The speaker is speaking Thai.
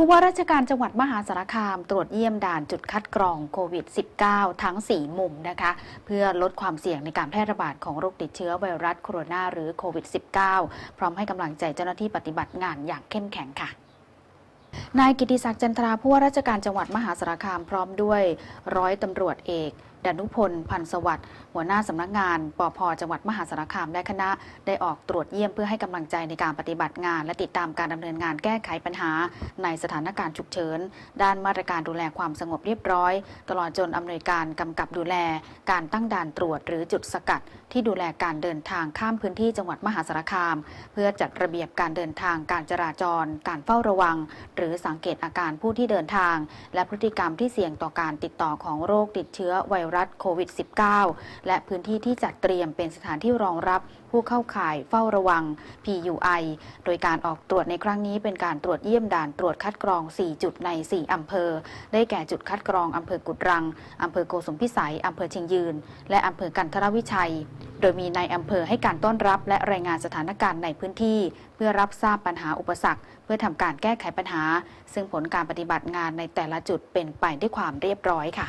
ผู้ว่าราชการจังหวัดมหาสารคาม ตรวจเยี่ยมด่านจุดคัดกรองโควิด -19 ทั้ง 4 มุมนะคะ เพื่อลดความเสี่ยงในการแพร่ระบาดของโรคติดเชื้อไวรัสโคโรนาหรือโควิด -19 พร้อมให้กำลังใจเจ้าหน้าที่ปฏิบัติงานอย่างเข้มแข็งค่ะนายกิติศักดิ์จันทราผู้ว่าราชการจังหวัดมหาสารคามพร้อมด้วยร้อยตำรวจเอกดนุพล พันธ์สวัสดิ์หัวหน้าสำนักงาน ปพจังหวัดมหาสารคามและคณะได้ออกตรวจเยี่ยมเพื่อให้กำลังใจในการปฏิบัติงาน และติดตามการดำเนินงานแก้ไขปัญหา ในสถานการณ์ฉุกเฉิน ด้านมาตรการดูแลความสงบเรียบร้อย ตลอดจนอำนวยการกำกับดูแล การตั้งด่านตรวจหรือจุดสกัด ที่ดูแลการเดินทางข้ามพื้นที่จังหวัดมหาสารคาม เพื่อจัดระเบียบการเดินทางการจราจร การเฝ้าระวัง หรือสังเกตอาการผู้ที่เดินทาง และพฤติกรรมที่เสี่ยงต่อการติดต่อของโรคติดเชื้อไวรัสโควิด -19 และพื้นที่ที่จัดเตรียมเป็นสถานที่รองรับผู้เข้าข่ายเฝ้าระวัง PUI โดยการออกตรวจในครั้งนี้เป็นการตรวจเยี่ยมด่านตรวจคัดกรอง 4 จุดใน 4 อำเภอ ได้แก่จุดคัดกรองอำเภอกุดรัง อำเภอโกสุมพิสัย อำเภอเชียงยืน และอำเภอกันทรวิชัย โดยมีนายอำเภอให้การต้อนรับ และรายงานสถานการณ์ในพื้นที่ เพื่อรับทราบปัญหาอุปสรรค เพื่อทำการแก้ไขปัญหา ซึ่งผลการปฏิบัติงานในแต่ละจุดเป็นไปด้วยความเรียบร้อยค่ะ